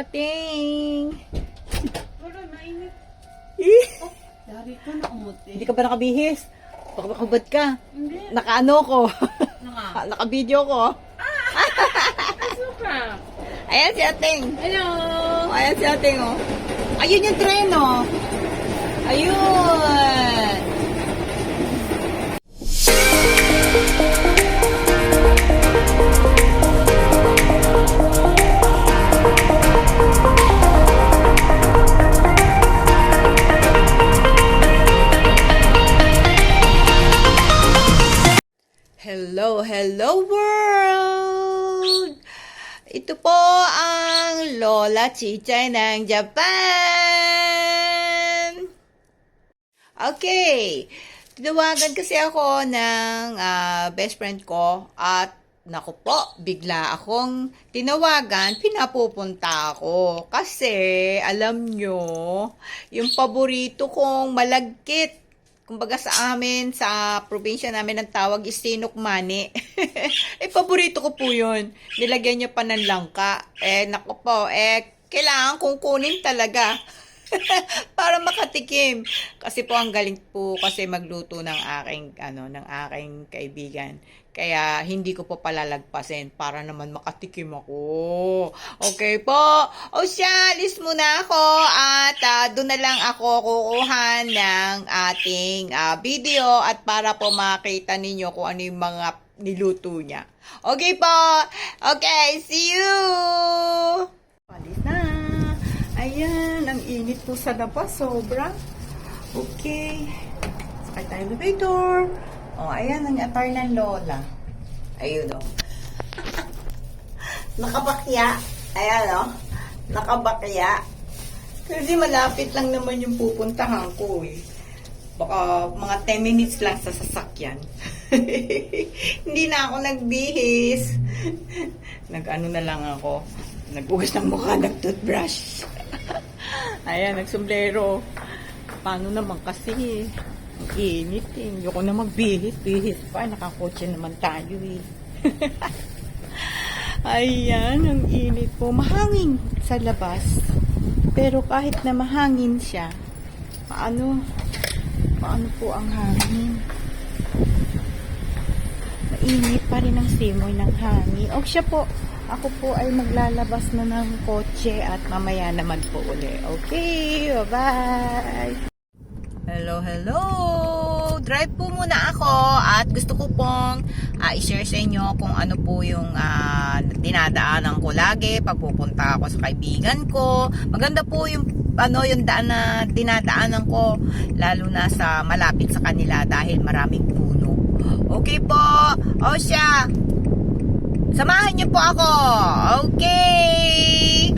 ating. Wala, mainit. Eh, Dari ko na umuti. Hindi ka ba nakabihis? Baka makabad ka. Hindi. Nakaano ko. Naka. Naka-video ko. Suka. Ayan si ating. Hello. Ayan si ating, oh. Ayun yung tren, oh. Ayun. Hello, hello world! Ito po ang Lola Chichay ng Japan! Okay, tinawagan kasi ako ng ah, best friend ko at naku po, bigla akong tinawagan, pinapupunta ako. Kasi, alam nyo, yung paborito kong malagkit kumbaga sa amin, sa probinsya namin, ang tawag is sinukmani. eh, paborito ko po yun. Nilagyan niya pa ng langka. Eh, nako po, eh, kailangan kong kunin talaga. para makatikim. Kasi po ang galing po kasi magluto ng aking ano ng aking kaibigan. Kaya hindi ko po palalagpasin para naman makatikim ako. Okay po. O siya, alis muna ako at ah, doon na lang ako kukuha ng ating ah, video at para po makita ninyo kung ano yung mga niluto niya. Okay po. Okay, see you. Alis na. Ayan, ang init po sa labas, sobra. Okay. Sakay tayo elevator. Oh, ayan ang attire ng Lola. Ayun, o. Nakabakya. Ayan, o. Nakabakya. Kasi malapit lang naman yung pupuntahan ko, eh. Baka mga 10 minutes lang sa sasakyan. Hindi na ako nagbihis. Nag-ano na lang ako. Nagugas ng mukha, nag-toothbrush. Ayan, nagsombrero. Paano naman kasi? Init eh. Ayoko na magbihis. Bihis pa. Nakakotse naman tayo eh. Ayan, ang init po. Mahangin sa labas. Pero kahit na mahangin siya, paano, paano po ang hangin? Mainit pa rin ang simoy ng hangin. O siya po, ako po ay maglalabas na ng kotse at mamaya naman po uli. Okay, bye-bye! Hello, hello! Drive po muna ako at gusto ko pong ah, i-share sa inyo kung ano po yung ah, dinadaanan ko lagi pag pupunta ako sa kaibigan ko. Maganda po yung ano yung daan na dinadaanan ko lalo na sa malapit sa kanila dahil maraming puno. Okay po. O siya. Samahan niyo po ako. Okay.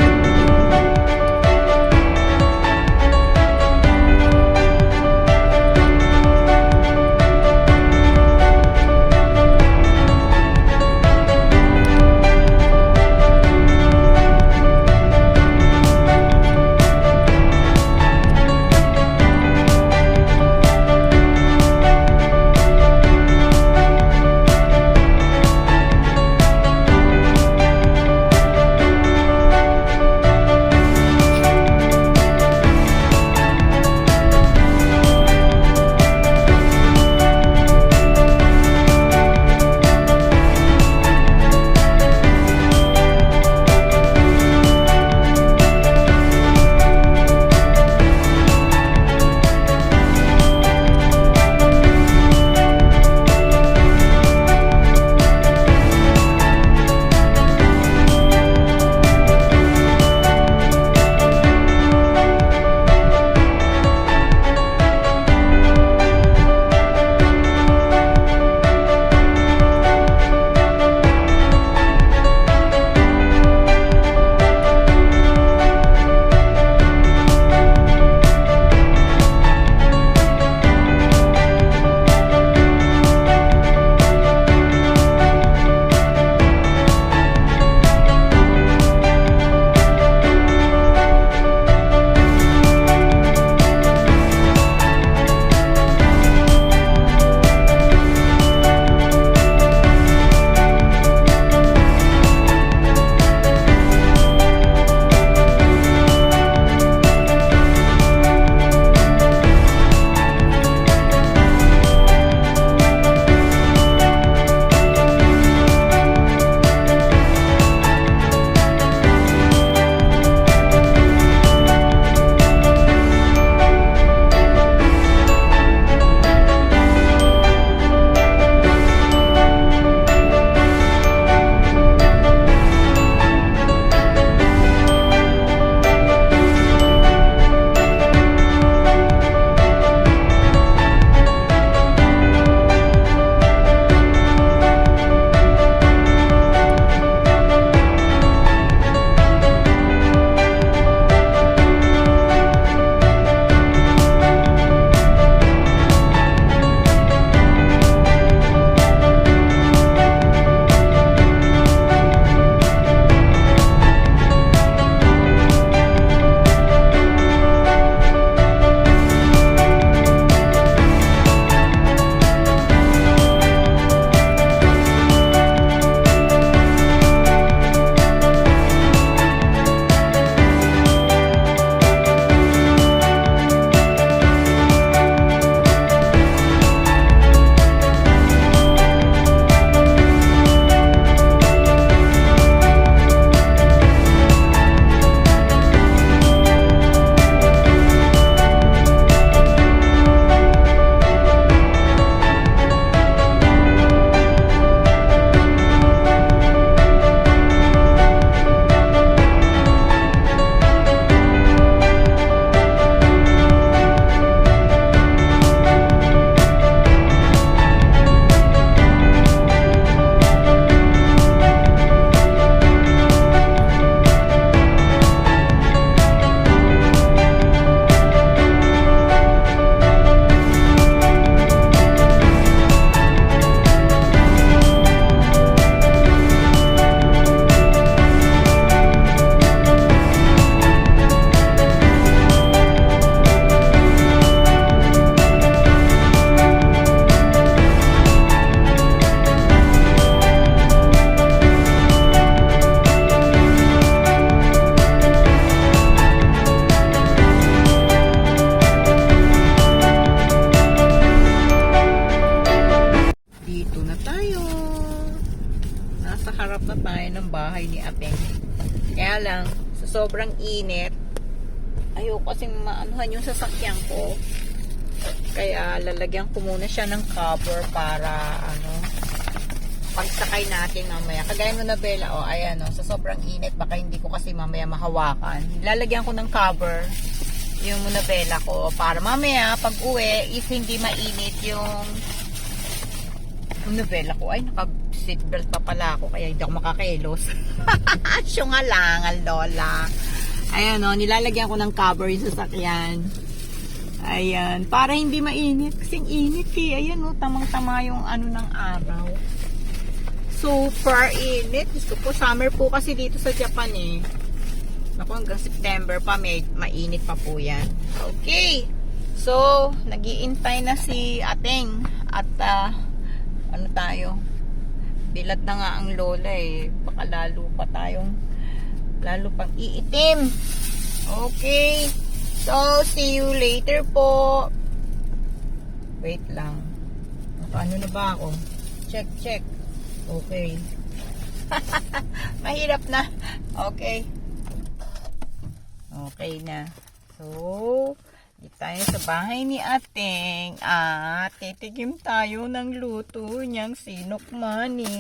Sa sobrang init, ayoko kasing maanuhan yung sasakyan ko. Kaya lalagyan ko muna siya ng cover para ano, pagsakay natin mamaya. Kagaya mo na Bella, oh, ayan oh, sa sobrang init, baka hindi ko kasi mamaya mahawakan. Lalagyan ko ng cover yung muna Bella ko para mamaya pag uwi is hindi mainit yung Nobela ko, ay naka seatbelt pa pala ako kaya hindi ako makakilos. Syunga lang, al lola. Ayan o, nilalagyan ko ng cover yung sasakyan. Ayan, para hindi mainit. Kasing init eh. Ayan o, tamang-tama yung ano ng araw. Super init. Gusto ko, summer po kasi dito sa Japan eh. Naku, hanggang September pa, may mainit pa po yan. Okay. So, nagiintay na si ating at ah, ano tayo? Bilat na nga ang lola eh. Baka lalo pa tayong lalo pang iitim. Okay. So, see you later po. Wait lang. Ano na ba ako? Check, check. Okay. Mahirap na. Okay. Okay na. So, di tayo sa bahay ni ating at titigim tayo ng luto niyang sinokmani.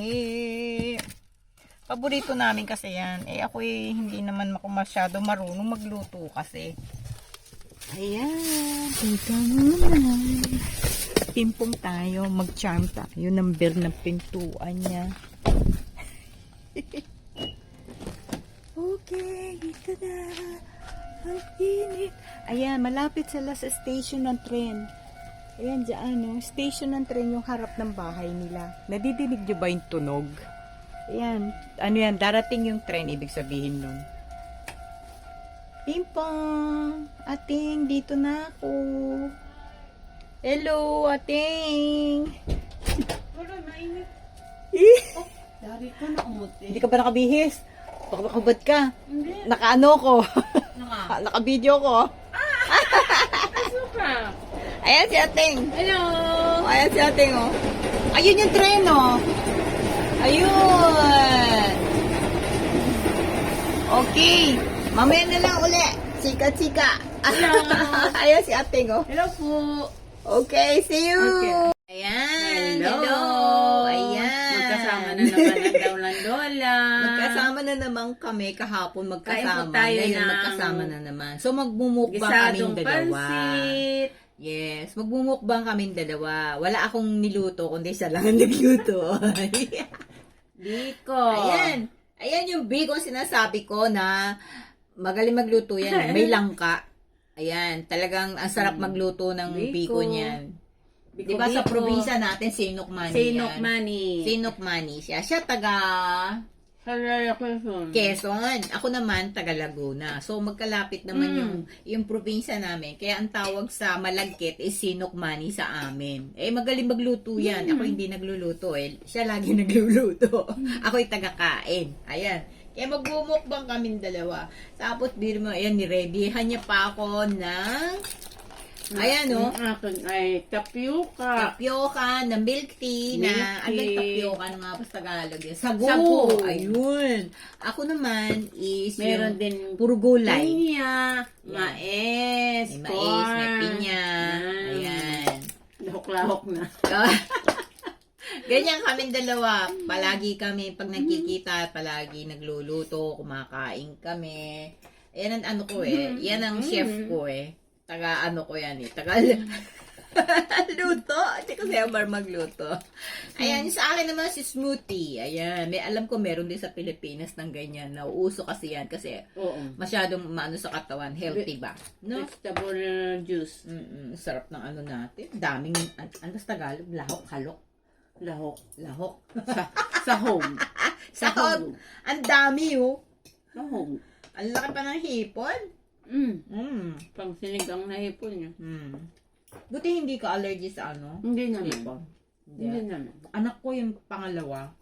Paborito namin kasi yan. Eh ako eh, hindi naman ako masyado marunong magluto kasi. Ayan. Teka muna. Pimpong tayo. Mag-charm tayo ng bell ng pintuan niya. okay, ito na. Ang init. Ayan, malapit sa last station ng tren. Ayan, dyan, no? Station ng tren yung harap ng bahay nila. Nadidinig niyo ba yung tunog? Ayan, ano yan, darating yung tren, ibig sabihin nun. Pimpong! Ating, dito na ako. Hello, ating! Tuloy, mainit. Eh, Dari ko na umuti. Hindi ka ba nakabihis? Baka makabad ka. Hindi. Nakaano ko. Naka. Naka-video ko. Suka. Ayan si ating. Hello. Oh, ayan si ating, oh. Ayun yung tren, oh. Ayun. Okay. Mamaya na lang uli. Chika-chika. Hello. ayan si ating, oh. Hello po. Okay, see you. Okay. Ayan. Hello. Ayan. Magkasama na naman ang daw ng Lola. Magkasama na naman kami kahapon magkasama. Kain po tayo Ngayon ng magkasama na naman. So magmumukbang kaming dalawa. pansit. Yes, magmumukbang kaming dalawa. Wala akong niluto kundi siya lang ang nagluto. Biko. Ayan. Ayan yung ang sinasabi ko na magaling magluto yan. May langka. Ayan, talagang ang sarap magluto ng Biko. biko niyan. Biko, Di ba sa Biko. probinsya natin, Sinokmani Sinok yan. money. Sinokmani siya. Siya taga Halala Quezon. Quezon. Ako naman, taga Laguna. So, magkalapit naman Mm. yung, yung probinsya namin. Kaya ang tawag sa Malagkit is Sinokmani sa amin. Eh, magaling magluto yan. Ako hindi nagluluto eh. Siya lagi nagluluto. Ako'y taga-kain. Ayan. Kaya magbumukbang kami dalawa. Tapos, biro mo, ayan, nireadyhan niya pa ako ng, ayan oh, Ang akin ay tapioca. tapioca na milk tea na Milk ano yung tea. tapioca ano nga ba sa Tagalog yun? Sago. Sago. Ayun. Ako naman is Meron yung din puro gulay. pinya, mais, May mais, corn. may pinya. Yan. Ayan. Lahok-lahok na. Ganyan kami dalawa. Palagi kami, pag nagkikita, palagi nagluluto, kumakain kami. Yan ang ano ko eh. Yan ang chef ko eh. Taga ano ko yan eh. Taga luto. Hindi ko ever magluto. Ayan, sa akin naman si smoothie. Ayan, may alam ko meron din sa Pilipinas ng ganyan. Nauuso kasi yan kasi Oo. masyadong maano sa katawan. Healthy ba? No? Vegetable juice. Mm sarap ng ano natin. Daming, an ano sa Tagalog? Lahok, halok. Lahok. Lahok. Sa, sa home. Sahog. Ang dami oh. Lahok. Ang laki pa ng hipon. Mm. Mm. Pang sinigang na hipon niya. Mm. Buti hindi ka allergy sa ano? Hindi naman. Hipon. Hindi Hindi. naman. Anak ko yung pangalawa.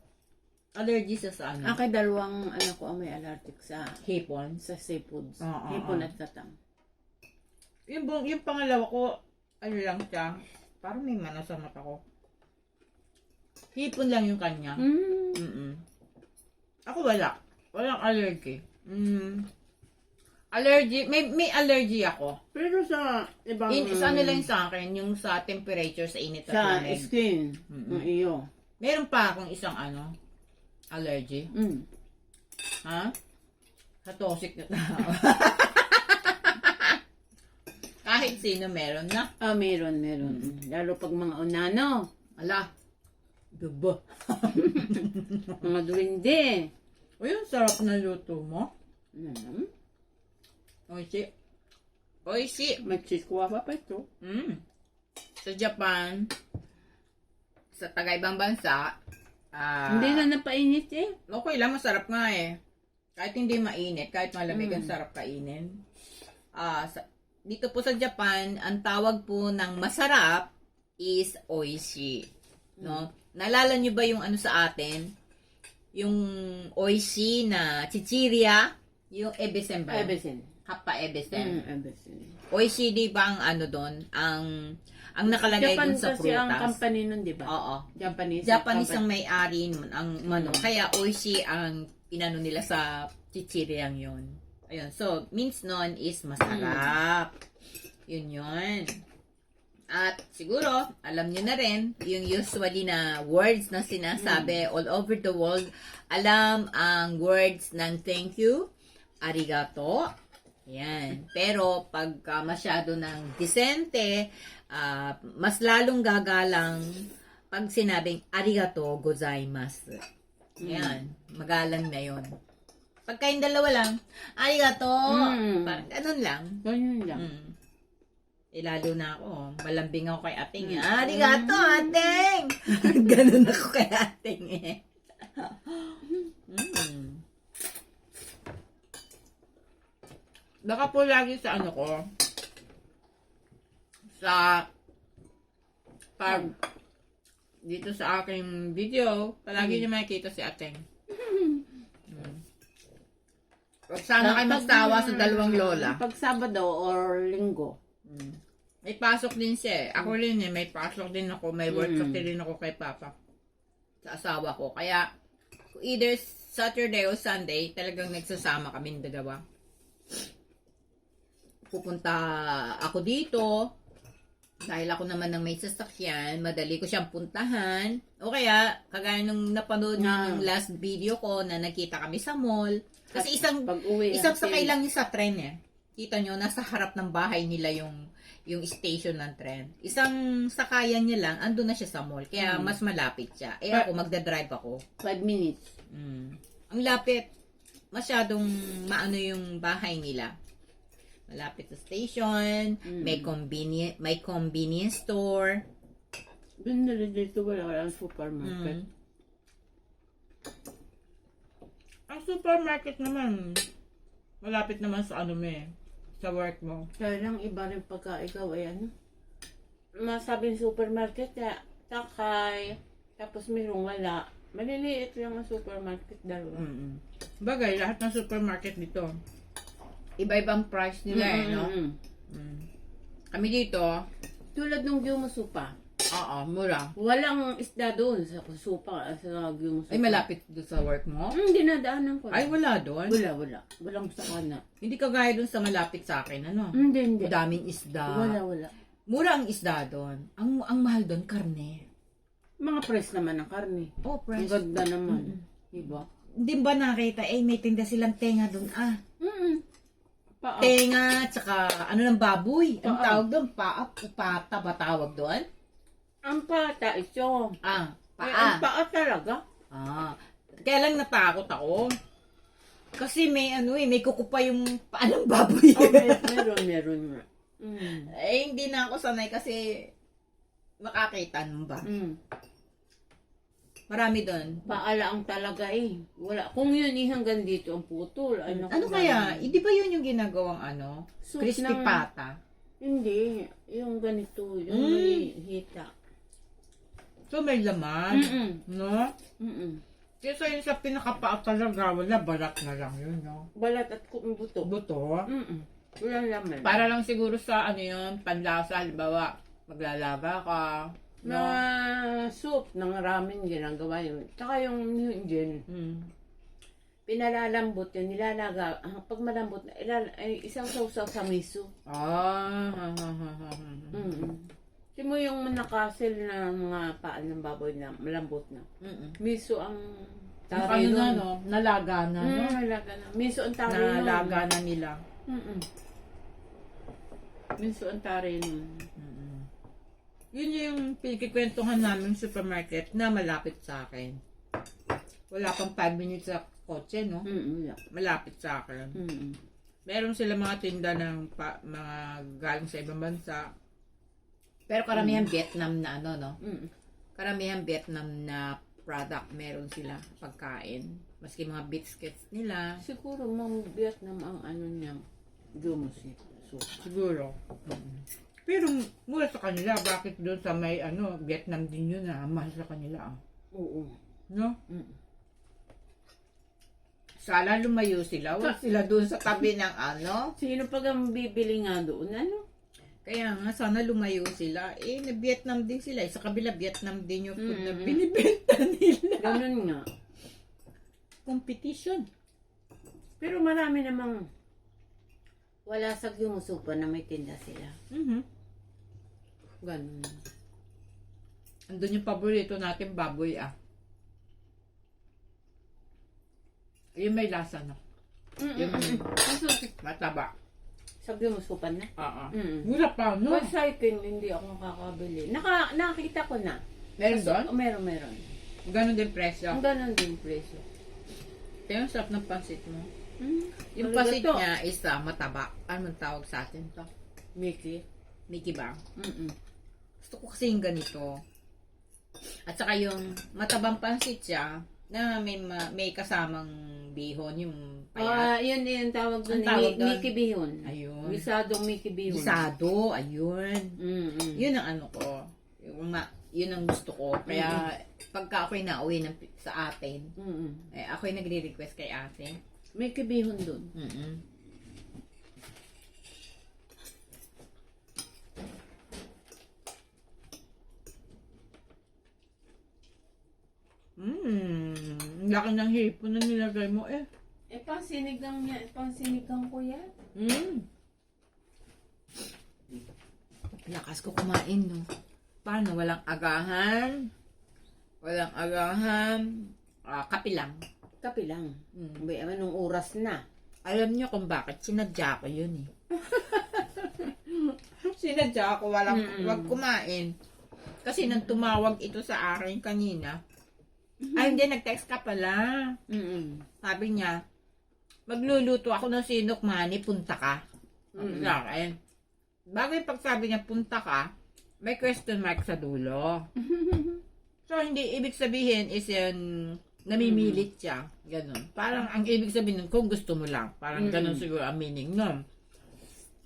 Allergy sa sa ano? Akin dalawang anak ko ang may allergic sa Hipon. sa seafoods. Oo, hipon oo. at katang. Yung, bang- yung pangalawa ko, ano lang siya, parang may mana sa mata ko. Hipon lang yung kanya. Mm. Mm-mm. Ako wala. Walang allergy. Mm. Allergy, may may allergy ako. Pero sa ibang... In, sa ano lang sa akin, yung sa temperature sa init at Sa lamig. skin. Mm-mm. Ng iyo. Meron pa akong isang ano, allergy. Mm. Ha? Sa toxic na tao. Kahit sino meron na. Ah, meron, meron. Lalo pag mga unano. Ala. Dubo. Mga duwende. Uy, ang sarap na luto mo. Mm. Oishi. Oishi. May cheese kuha pa pa ito. Mm. Sa Japan, sa taga-ibang bansa, ah, Hindi na napainit eh. okay lang, masarap nga eh. Kahit hindi mainit, kahit malamig, ang Mm. sarap kainin. Ah, sa, dito po sa Japan, ang tawag po ng masarap is oishi. No? Naalala nyo ba yung ano sa atin? Yung oishi na chichirya, yung ebesen ba? Kappa ebesen. Mm, ebesen. Oishi, di ba ang ano doon? Ang ang nakalagay Japan dun sa kasi ang prutas. company nun, di ba? Oo. Japanese. Japanese ang may-ari nun, ang mano. Mm. Kaya oishi ang inano nila sa chichiryang yon. Ayun. So, means nun is masarap. Yun yun. At siguro, alam nyo na rin, yung usually na words na sinasabi all over the world, alam ang words ng thank you, arigato, yan. Pero pag ah, masyado ng disente, ah, mas lalong gagalang pag sinabing arigato gozaimasu. Yan. Magalang na yon. Pag kayong dalawa lang, arigato. Mm. Parang ganun lang. Ganyan lang. Mm. Eh, lalo na ako. Malambing ako kay ating. Mm. Arigato, ating! ganun ako kay ating eh. mm. Baka po lagi sa ano ko, sa pag dito sa aking video, palagi niyo makikita si Ateng. Mm. Sana kayo magtawa sa dalawang lola. Pag Sabado or Linggo. Mm. May pasok din siya eh. Ako rin eh, may pasok din ako, may workshop Mm. din ako kay Papa. Sa asawa ko. Kaya, either Saturday o Sunday, talagang nagsasama kami dalawa. Pupunta ako dito. Dahil ako naman ng may sasakyan, madali ko siyang puntahan. O kaya, kagaya nung napanood Ah. yung last video ko na nakita kami sa mall. Kasi isang Pag uwi. Isang sakay lang yung sa tren eh. Kita nyo, nasa harap ng bahay nila yung yung station ng tren. Isang sakayan niya lang, andun na siya sa mall. Kaya Mm. mas malapit siya. Eh ako, magdadrive ako. Five minutes. Mm. Ang lapit. Masyadong maano yung bahay nila. Malapit sa station, Mm. may convenience may convenience store. Doon na rin dito wala wala ang supermarket. Mm. Ang supermarket naman, malapit naman sa ano mo eh, sa work mo. Kaya lang iba rin pagka ikaw ay ano. Masabing supermarket ya takay. Tapos mayroong wala. Maliliit lang ang supermarket dalawa. Mm-mm. Bagay, lahat ng supermarket dito. Iba-ibang price nila eh, no? Mm-mm. Mm. Kami dito, Tulad ng Gyumusupa. oo, mura. Walang isda doon sa supa sa Gyumusupa. Ay, malapit doon sa work mo? Hmm, dinadaanan ko. Ay, wala doon. Wala, wala. Walang sakana. Hindi kagaya doon sa malapit sa akin, ano? Hindi, hindi. Daming isda. Wala, wala. Mura ang isda doon. Ang ang mahal doon, karne. Mga press naman ng karne. Oh, Ang price. ganda naman. Diba? Hindi ba nakita, eh, may tinda silang tenga doon. Ah, Mm Paa. tenga, tsaka ano ng baboy. Ang Paa. tawag doon, paa, pata ba tawag doon? Ang pata ito. Ah, Ay, paa. ang paa talaga. Ah, kaya lang natakot ako. Kasi may ano eh, may kukupa yung paanong baboy. Oh, mer- meron, meron nga. Mm. eh, hindi na ako sanay kasi makakita nun ba? Mm. Marami doon. Paalaang talaga eh. Wala. Kung yun eh hanggang dito ang putol. Ay, naku, Ano kaya? Hindi ba yun yung ginagawang ano? Soup Crispy ng- pata. Hindi. Yung ganito. Yung Mm. may hita. So may laman. Mm-mm. No? Mm-mm. Kasi yun sa pinakapaa talaga, wala balat na lang yun, no? Balat at buto. Buto. Mm-mm. Walang laman. Para lang siguro sa ano yun, panlasa, halimbawa, maglalaba ka. Na soup ng ramen ginagawa yun. Tsaka yung Indian. Mm. pinalalambot yun, nilalaga. Ah, Pag malambot na, ilal, ay, isang sausaw sa miso. Ah, ha, ha, ha, ha, ha. Mm-mm. Kasi mo yung nakasil na mga paan ng baboy na malambot na. Mm-mm. Miso ang Ano tari na, nun. no? Nalaga na, no? Mm, nalaga na. Miso ang tari nun. Nalaga na nila. Mm-mm. Miso ang tari nun. Yun yung pinagkikwentuhan namin sa supermarket na malapit sa akin. Wala pang 5 minutes sa kotse, no? Mm-mm. yeah. Malapit sa akin. Mm-mm. Meron sila mga tinda ng pa, mga galing sa ibang bansa. Pero karamihan Vietnam na ano, no? Mm-mm. Karamihan Vietnam na product meron sila pagkain. Maski mga biscuits nila. Siguro mang Vietnam ang ano niya. Jumusi. So, Siguro. Pero mura sa kanila. Bakit doon sa may ano, Vietnam din yun na mahal sa kanila. ah. oo. No? Mm. Sana lumayo sila. Huwag sila dun sa tabi ng ano. Sino pag ang bibili nga doon? Ano? Kaya nga, sana lumayo sila. Eh, na Vietnam din sila. Eh, sa kabila, Vietnam din yung food na binibenta nila. Ganun nga. Competition. Pero marami namang wala sa Gyumusupa na may tinda sila. Mhm. Ganun. Andun yung paborito natin, baboy ah. Yung may lasa na. Yung Mataba. sa Gyumusupa na. Oo. Mm. Mura pa, no? But cycling, hindi ako nakakabili. Naka, nakita ko na. Meron doon? oh, meron, meron. Ganon din presyo. Ang ganun din presyo. Kaya ang sarap ng pansit mo. Mm. Yung Arigato. pansit niya is ah, mataba. Anong tawag sa atin to? Mickey. Mickey ba? Mm-mm. Gusto ko kasi yung ganito. At saka yung matabang pansit siya na may ma- may kasamang bihon yung payat. Ah, yun yun tawag doon. Tawag doon? Mickey Bihon. Ayun. Gisadong Mickey Bihon. Gisado, ayun. Mm-mm. Yun ang ano ko. Yung ma- yun ang gusto ko. Kaya pagka ako'y nauwi ng, sa atin, Mm-mm. eh, ako'y nagre-request kay ate. Mickey Bihon doon. Mm-mm. Mmm, laki ng hipon na nilagay mo eh. Eh, pansinigang niya, pansinigang ko yan. Mmm. Lakas ko kumain, no? Paano? Walang agahan? Walang agahan? Ah, kape lang. Kape lang. Mm. May anong oras na. Alam niyo kung bakit sinadya ko yun eh. sinadya ko walang Mm-mm. wag kumain. Kasi nang tumawag ito sa akin kanina, ay hindi, nag-text ka pala. Mm-mm. Sabi niya, magluluto ako ng sinok mani, punta ka. Sabi Mm-mm. sa akin. Bago yung pagsabi niya, punta ka, may question mark sa dulo. so, hindi ibig sabihin is yan, namimilit siya. Ganon. Parang ang ibig sabihin nun, kung gusto mo lang. Parang ganon siguro ang meaning nun.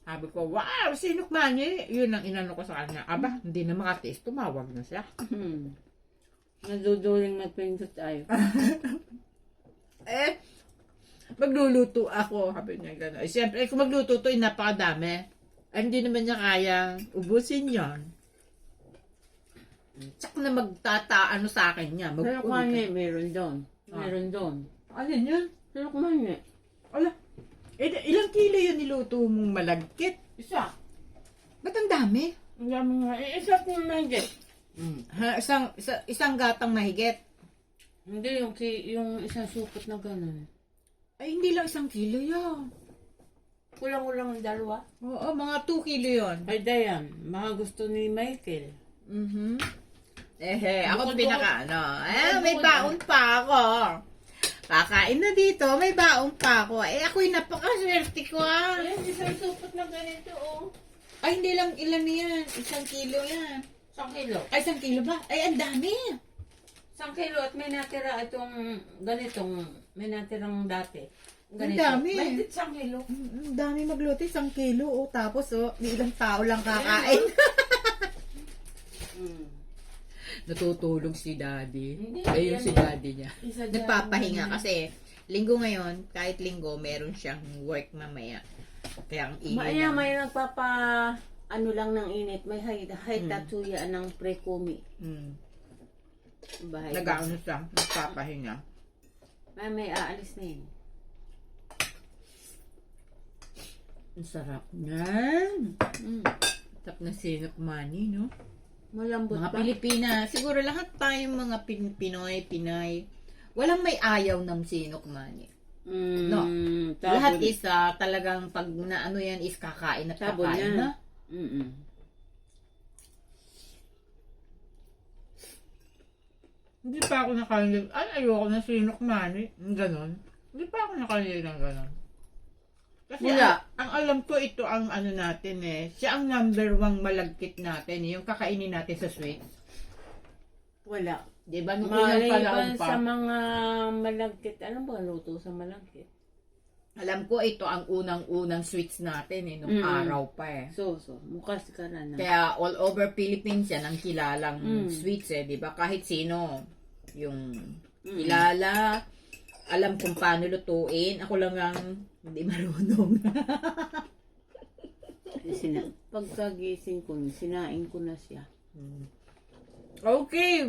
Sabi ko, wow, sinok mani. Yun ang inano ko sa kanya. Aba, hindi na makataste, tumawag na siya. Hmm. Naduduling magpindot tayo. Eh, magluluto ako. Sabi niya gano'n. Eh, siyempre, kung magluto to, eh, napakadami. Eh, hindi naman niya kaya ubusin yon. Tsaka na magtataano sa akin niya. Mag Pero kanya, meron doon. Ah. Meron doon. Alin yun? Pero kumanya. Ala, eh, ilang kilo yun niluto mong malagkit? Isa. Ba't ang dami? Ang dami nga. Eh, isa kung mahigit. Ha, isang, isa, isang gatang mahigit. Hindi, yung, ki- yung isang supot na ganun. Ay, hindi lang isang kilo yun. Kulang-kulang ang dalawa. Oo, mga 2 kilo yun. Ay, Dayan, mga gusto ni Michael. Mhm. Eh, ako Bukod- pinaka ano. Eh, may baon pa ako. Kakain na dito, may baon pa ako. Eh, ako'y napakaswerte ko ah. Ayan, isang supot na ganito, oh. Ay, hindi lang ilan na yan. Isang kilo yan. Isang kilo. Ay, isang kilo ba? Ay, ang dami. Isang kilo at may natira itong ganitong, may natirang dati. Ang dami. May isang kilo. Mm, Ang dami magluto, isang kilo. Oh, tapos, oh, may ilang tao lang kakain. Mm. Natutulog si daddy. Hindi, Ayun yan. si daddy niya. Isa dyan. Nagpapahinga kasi linggo ngayon, kahit linggo, meron siyang work mamaya. Kaya ang ingay Maya, ng- may nagpapa, ano lang ng init, may high, high tatsuya ng pre-kumi. Mm. Bahay. Nag-ano siya, nagpapahinga. Ay, may aalis na yun. Ang sarap niyan. Mm. Tap na sinok money, no? Malambot Mga pa. Pilipina, siguro lahat tayong mga pin Pinoy, Pinay, walang may ayaw ng sinok money. Mm, No. Lahat is ah, talagang pag na ano yan is kakain at kakain niya. na. Mm-mm. Hindi pa ako nakalig. Ay, ayoko na sinok money. Ganon. Hindi pa ako nakalig ng ganon. Kasi Wala. ang, ang alam ko ito ang ano natin eh. Siya ang number one malagkit natin. eh, Yung kakainin natin sa sweets. Wala. Di ba? Nung unang panahon Maliban pa. sa mga malagkit. Ano ba luto sa malagkit? Alam ko ito ang unang-unang sweets natin eh. Nung Mm. araw pa eh. So, so. Mukas ka na na. Kaya all over Philippines yan ang kilalang Mm. sweets eh, 'di ba? Kahit sino yung Mm. kilala, alam kung paano lutuin. Ako lang ang hindi marunong. Sina pagkagising ko, sinain ko na siya. okay.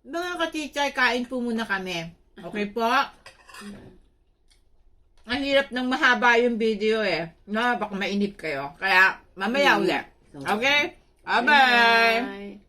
Mga kachichay, kain po muna kami. Okay po? Ang hirap ng mahaba yung video eh. No, baka mainip kayo. Kaya, mamaya Mm. ulit. Okay? Bye-bye! Bye.